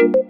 thank you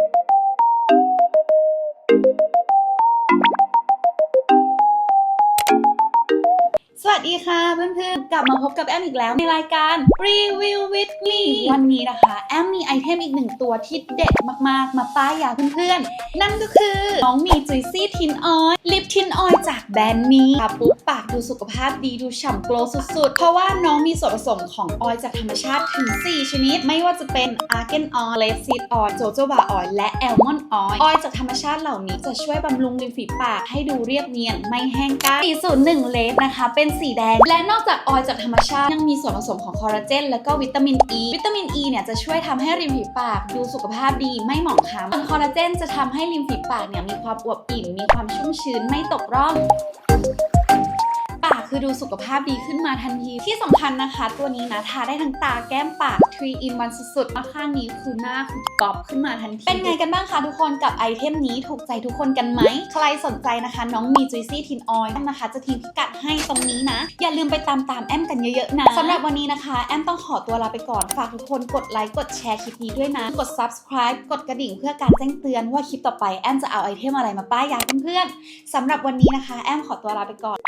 สวัสดีค่ะเพื่อนๆ กลับมาพบกับแอมอีกแล้วในรายการ Review with me วันนี้นะคะ แอมมีไอเทมอีกหนึ่งตัวที่เด็ดมากๆ มาป้ายยาเพื่อนๆ นั่นก็คือน้องมีจุยซี่ทินออยลิปทินออยจากแบรนด์มีทาปุ๊บปากดูสุขภาพดีดูฉ่ำโกลสุดๆ เพราะว่าน้องมีส่วนผสมของออยจากธรรมชาติถึง 4 ชนิด ไม่ว่าจะเป็นอาร์เกนออยล์เลฟซีดออยล์โจโจบาออยล์และแอลมอนออยล์ออยจากธรรมชาติเหล่านี้จะช่วยบำรุงริมฝีปากให้ดูเรียบเนียนไม่แห้งก้าน401เลฟนะคะเป็นสีแดง และนอกจากออยล์จากธรรมชาติยังมีส่วนผสมของคอลลาเจน และก็วิตามินอ e. ีวิตามินอ e ีเนี่ยจะช่วยทำให้ริมฝีปากดูสุขภาพดีไม่หมองคล้ำส่วนคอลลาเจนจะทำให้ริมฝีปากเนี่ยมีความอวบอิ่มมีความชุ่มชื้นไม่ตกร่อง คือดูสุขภาพดีขึ้นมาทันที ที่สำคัญนะคะ ตัวนี้นะทาได้ทั้งตาแก้มปาก3 in 1สุดๆมาข้างนี้คือหน้าคือกรอบขึ้นมาทันที เป็นไงกันบ้างคะทุกคนกับไอเทมนี้ถูกใจทุกคนกันไหม ใครสนใจนะคะ น้องมีจุยซี่ทินออยล์นะคะ จะทิ้งพิกัดให้ตรงนี้นะ อย่าลืมไปตามตามแอมกันเยอะๆนะสำหรับวันนี้นะคะ แอมต้องขอตัวลาไปก่อนฝากทุกคนกดไลค์กดแชร์คลิปนี้ด้วยนะ กด subscribe กดกระดิ่งเพื่อการแจ้งเตือนว่าคลิปต่อไปแอมจะเอาไอเทมอะไรมาป้ายยาเพื่อนๆสำหรับวันนี้นะคะ แอมขอตัวลาไปก่อน